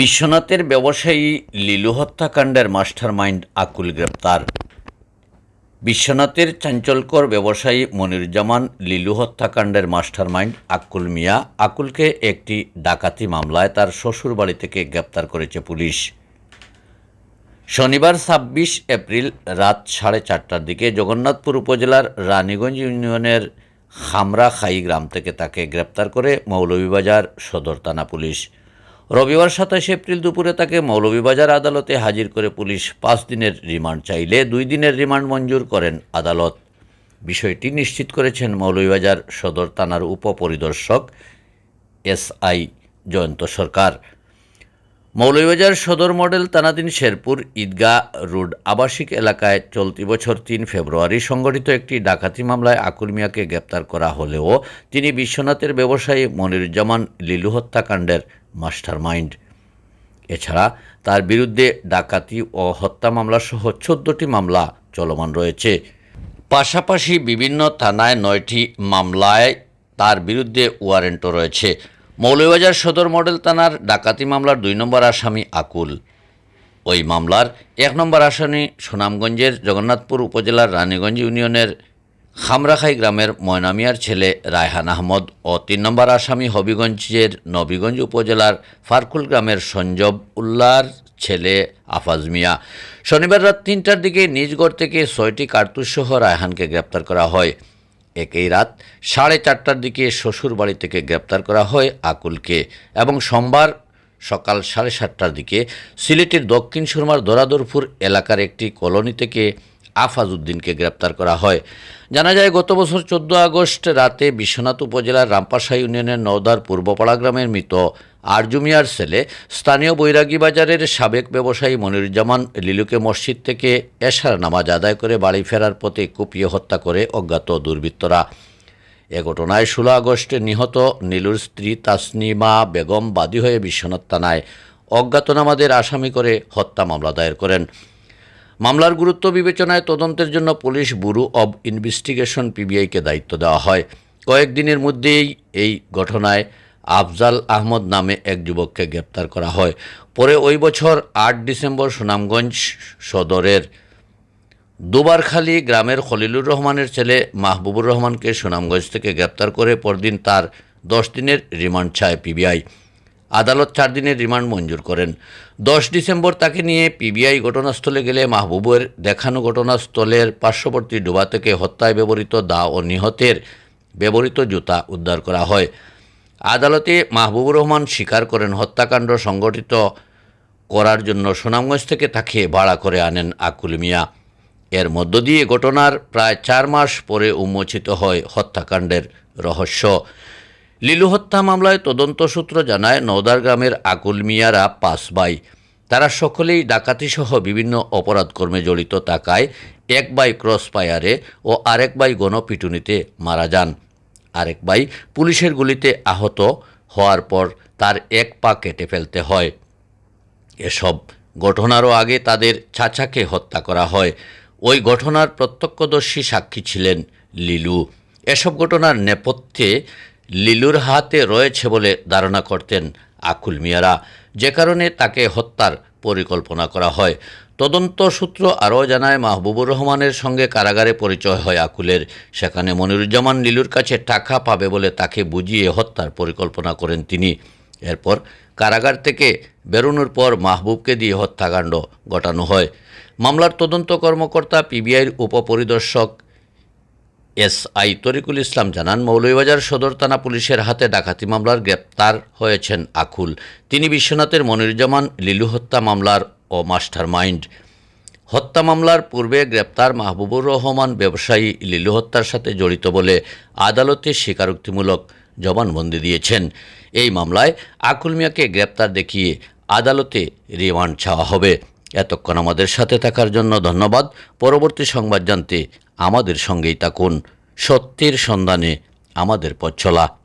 বিশ্বনাথের ব্যবসায়ী লিলু হত্যাকাণ্ডের মাস্টারমাইন্ড আকুল গ্রেপ্তার। বিশ্বনাথের চাঞ্চলকর ব্যবসায়ী মনিরুজ্জামান লিলু হত্যাকাণ্ডের মাস্টারমাইন্ড আকুল মিয়া আকুলকে একটি ডাকাতি মামলায় তার শ্বশুর বাড়ি থেকে গ্রেপ্তার করেছে পুলিশ। শনিবার ছাব্বিশ এপ্রিল রাত সাড়ে চারটার দিকে জগন্নাথপুর উপজেলার রানীগঞ্জ ইউনিয়নের খামরাখাই গ্রাম থেকে তাকে গ্রেপ্তার করে মৌলভীবাজার সদর থানা পুলিশ। রবিবার সাতাশে এপ্রিল দুপুরে তাকে মৌলভীবাজার আদালতে হাজির করে পুলিশ পাঁচ দিনের রিমান্ড চাইলে দুই দিনের রিমান্ড মঞ্জুর করেন আদালত। বিষয়টি নিশ্চিত করেছেন মৌলভীবাজার সদর থানার উপপরিদর্শক এসআই জয়ন্ত সরকার। মৌলভীবাজার সদর মডেল তানাদিন শেরপুর ঈদগাহ রোড আবাসিক এলাকায় চলতি বছর তিন ফেব্রুয়ারি সংগঠিত একটি ডাকাতি মামলায় আকুল মিয়াকে গ্রেপ্তার করা হলেও তিনি বিশ্বনাথের ব্যবসায়ী মনিরুজ্জামান লিলু হত্যাকাণ্ডের মাস্টারমাইন্ড। এছাড়া তার বিরুদ্ধে ডাকাতি ও হত্যা মামলাসহ চোদ্দটি মামলা চলমান রয়েছে। পাশাপাশি বিভিন্ন থানায় নয়টি মামলায় তার বিরুদ্ধে ওয়ারেন্টও রয়েছে। মৌলবাজার সদর মডেল থানার ডাকাতি মামলার দুই নম্বর আসামি আকুল। ওই মামলার এক নম্বর আসামি সুনামগঞ্জের জগন্নাথপুর উপজেলার রানীগঞ্জ ইউনিয়নের খামরাখাই গ্রামের ময়নামিয়ার ছেলে রায়হান আহমদ ও তিন নম্বর আসামি হবিগঞ্জের নবীগঞ্জ উপজেলার ফারকুল গ্রামের সঞ্জব উল্লার ছেলে আফাজ মিয়া। শনিবার রাত তিনটার দিকে নিজগড় থেকে ছয়টি কার্তুসসহ রায়হানকে গ্রেপ্তার করা হয়। একই রাত সাড়ে চারটার দিকে শ্বশুর বাড়ি থেকে গ্রেপ্তার করা হয় আকুলকে এবং সোমবার সকাল সাড়ে সাতটার দিকে সিলেটের দক্ষিণ সুরমার দরাদরপুর এলাকার একটি কলোনি থেকে আফাজ উদ্দিনকে গ্রেপ্তার করা হয়। জানা যায়, গত বছর চোদ্দ আগস্ট রাতে বিশ্বনাথ উপজেলার রামপাশা ইউনিয়নের নওদার পূর্বপাড়া গ্রামের মৃত আরজুমিয়ার ছেলে স্থানীয় বৈরাগী বাজারের সাবেক ব্যবসায়ী মনিরুজ্জামান লিলুকে মসজিদ থেকে এশার নামাজ আদায় করে বাড়ি ফেরার পথে কুপিয়ে হত্যা করে অজ্ঞাত দুর্বৃত্তরা। এ ঘটনায় ষোলো আগস্টে নিহত নীলুর স্ত্রী তাসনিমা বেগম বাদী হয়ে বিশ্বনাথ থানায় অজ্ঞাতনামাদের আসামি করে হত্যা মামলা দায়ের করেন। মামলার গুরুত্ব বিবেচনায় তদন্তের জন্য পুলিশ ব্যুরো অব ইনভেস্টিগেশন পিবিআইকে দায়িত্ব দেওয়া হয়। কয়েকদিনের মধ্যেই এই ঘটনায় আফজাল আহমদ নামে এক যুবককে গ্রেপ্তার করা হয়। পরে ওই বছর আট ডিসেম্বর সুনামগঞ্জ সদরের দুবারখালী গ্রামের খলিলুর রহমানের ছেলে মাহবুবুর রহমানকে সুনামগঞ্জ থেকে গ্রেপ্তার করে পরদিন তার দশ দিনের রিমান্ড চায় পিবিআই। আদালত চার দিনের রিমান্ড মঞ্জুর করেন। দশ ডিসেম্বর তাকে নিয়ে পিবিআই ঘটনাস্থলে গেলে মাহবুবের দেখানো ঘটনাস্থলের পার্শ্ববর্তী ডোবা থেকে হত্যায় ব্যবহৃত দা ও নিহতের ব্যবহৃত জুতা উদ্ধার করা হয়। আদালতে মাহবুবুর রহমান স্বীকার করেন, হত্যাকাণ্ড সংগঠিত করার জন্য সুনামগঞ্জ থেকে তাকে ভাড়া করে আনেন আকুল মিয়া। এর মধ্য দিয়ে ঘটনার প্রায় চার মাস পরে উন্মোচিত হয় হত্যাকাণ্ডের রহস্য। লিলু হত্যা মামলায় তদন্ত সূত্র জানায় নওদার গ্রামের আকুল মিয়ারা পাঁচ ভাই। তারা সকলেই ডাকাতিসহ বিভিন্ন অপরাধকর্মে জড়িত থাকায় এক বাই ক্রস ফায়ারে ও আরেক বাই গণপিটুনিতে মারা যান। আরেক বাই পুলিশের গুলিতে আহত হওয়ার পর তার এক পা কেটে ফেলতে হয়। এসব ঘটনারও আগে তাদের চাচাকে হত্যা করা হয়। ওই ঘটনার প্রত্যক্ষদর্শী সাক্ষী ছিলেন লিলু। এসব ঘটনার নেপথ্যে লিলুর হাতে রয়েছে বলে ধারণা করতেন আকুল মিয়ারা। যে কারণে তাকে হত্যার পরিকল্পনা করা হয়। তদন্ত সূত্র আরও জানায়, মাহবুবুর রহমানের সঙ্গে কারাগারে পরিচয় হয় আকুলের। সেখানে মনিরুজ্জামান লিলুর কাছে টাকা পাবে বলে তাকে বুঝিয়ে হত্যার পরিকল্পনা করেন তিনি। এরপর কারাগার থেকে বেরোনোর পর মাহবুবকে দিয়ে হত্যাকাণ্ড ঘটানো হয়। মামলার তদন্ত কর্মকর্তা পিবিআইর উপপরিদর্শক এস আই তরিকুল ইসলাম জানান, মৌলভীবাজার সদর থানা পুলিশের হাতে ডাকাতি মামলার গ্রেপ্তার হয়েছেন আকুল। তিনি বিশ্বনাথের মনিরুজ্জামান লিলু হত্যা মামলার ও মাস্টার মাইন্ড হত্যা মামলার পূর্বে গ্রেপ্তার মাহবুবুর রহমান ব্যবসায়ী লিলু হত্যার সাথে জড়িত বলে আদালতে স্বীকারোক্তিমূলক জবানবন্দি দিয়েছেন। এই মামলায় আকুল মিয়াকে গ্রেপ্তার দেখিয়ে আদালতে রিমান্ড চাওয়া হবে। এতক্ষণ আমাদের সাথে থাকার জন্য ধন্যবাদ। পরবর্তী সংবাদ জানতে আমাদের সঙ্গেই থাকুন। সত্যের সন্ধানে আমাদের পথ চলা।